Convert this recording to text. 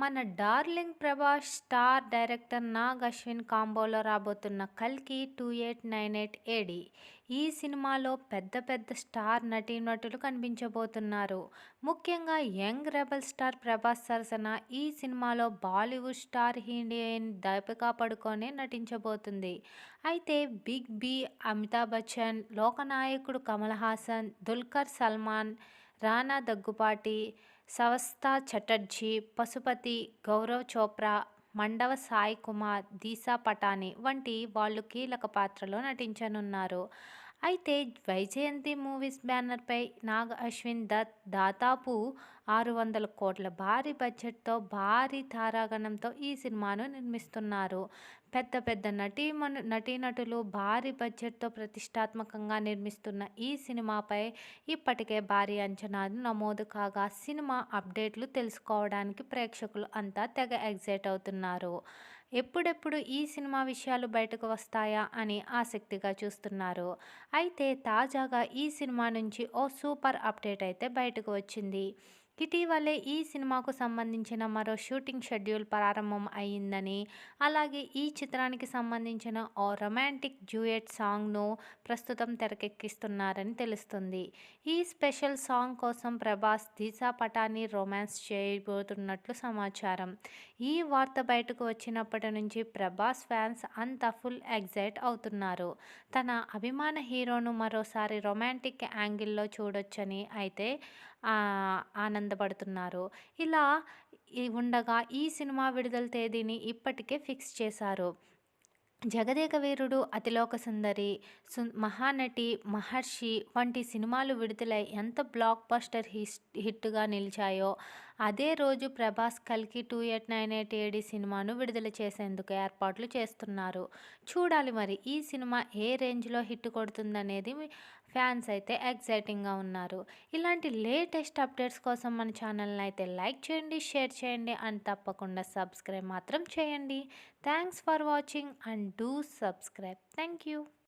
మన darling Prabhas star director Nag Ashwin కాంబోలో రాబోతున్న కల్కి two eight nine eight AD ఈ సినిమాలో పెద్ద పెద్ద స్టార్ నటీనటులు కనిపించబోతున్నారు. ముఖ్యంగా యంగ్ రెబల్ స్టార్ ప్రభాస్ సరసన ఈ సినిమాలో Bollywood star heroine Deepika Padukone నటించబోతుంది. అయితే బిగ్ బి అమితాబ్ బచ్చన్ లోకనాయకుడు కమల్ హాసన్ దుల్కర్ సల్మాన్ రానా దగ్గుపాటి సవస్తా చటర్జీ పశుపతి గౌరవ్ చోప్రా మండవ సాయి కుమార్ దీసా పటాని వంటి వాళ్ళు కీలక పాత్రలో నటించనున్నారు. అయితే వైజయంతి మూవీస్ బ్యానర్పై నాగ్ అశ్విన్ దత్ దాదాపు ఆరు వందల కోట్ల భారీ బడ్జెట్తో భారీ తారాగణంతో ఈ సినిమాను నిర్మిస్తున్నారు. పెద్ద పెద్ద నటీమణు నటీనటులు భారీ బడ్జెట్తో ప్రతిష్టాత్మకంగా నిర్మిస్తున్న ఈ సినిమాపై ఇప్పటికే భారీ అంచనాలు నమోదు కాగా సినిమా అప్డేట్లు తెలుసుకోవడానికి ప్రేక్షకులు అంతా తెగ ఎగ్జైట్ అవుతున్నారు. ఎప్పుడెప్పుడు ఈ సినిమా విషయాలు బయటకు వస్తాయా అని ఆసక్తిగా చూస్తున్నారు. అయితే తాజాగా ఈ సినిమా నుంచి ఓ సూపర్ అప్డేట్ అయితే బయటకు వచ్చింది. ఇటీవలే ఈ సినిమాకు సంబంధించిన మరో షూటింగ్ షెడ్యూల్ ప్రారంభం అయిందని అలాగే ఈ చిత్రానికి సంబంధించిన ఓ రొమాంటిక్ డ్యూయట్ సాంగ్ను ప్రస్తుతం తెరకెక్కిస్తున్నారని తెలుస్తుంది. ఈ స్పెషల్ సాంగ్ కోసం ప్రభాస్ దిశా పటాని రొమాన్స్ చేయబోతున్నట్లు సమాచారం. ఈ వార్త బయటకు వచ్చినప్పటి నుంచి ప్రభాస్ ఫ్యాన్స్ అంతా ఫుల్ ఎగ్జైట్ అవుతున్నారు. తన అభిమాన హీరోను మరోసారి రొమాంటిక్ యాంగిల్లో చూడొచ్చని అయితే ఆనందపడుతున్నారు. ఇలా ఉండగా ఈ సినిమా విడుదల తేదీని ఇప్పటికే ఫిక్స్ చేశారు. జగదేక వీరుడు అతిలోక సుందరి సు మహానటి మహర్షి వంటి సినిమాలు విడుదలై ఎంత బ్లాక్ బస్టర్ హిట్గా నిలిచాయో అదే రోజు ప్రభాస్ కల్కి two eight nine eight AD సినిమాను విడుదల చేసేందుకు ఏర్పాట్లు చేస్తున్నారు. చూడాలి మరి ఈ సినిమా ఏ రేంజ్లో హిట్ కొడుతుందనేది ఫ్యాన్స్ అయితే ఎగ్జైటింగ్గా ఉన్నారు. ఇలాంటి లేటెస్ట్ అప్డేట్స్ కోసం మన ఛానల్ని అయితే లైక్ చేయండి షేర్ చేయండి అండ్ తప్పకుండా సబ్స్క్రైబ్ మాత్రం చేయండి. Thanks for watching and do subscribe. Thank you.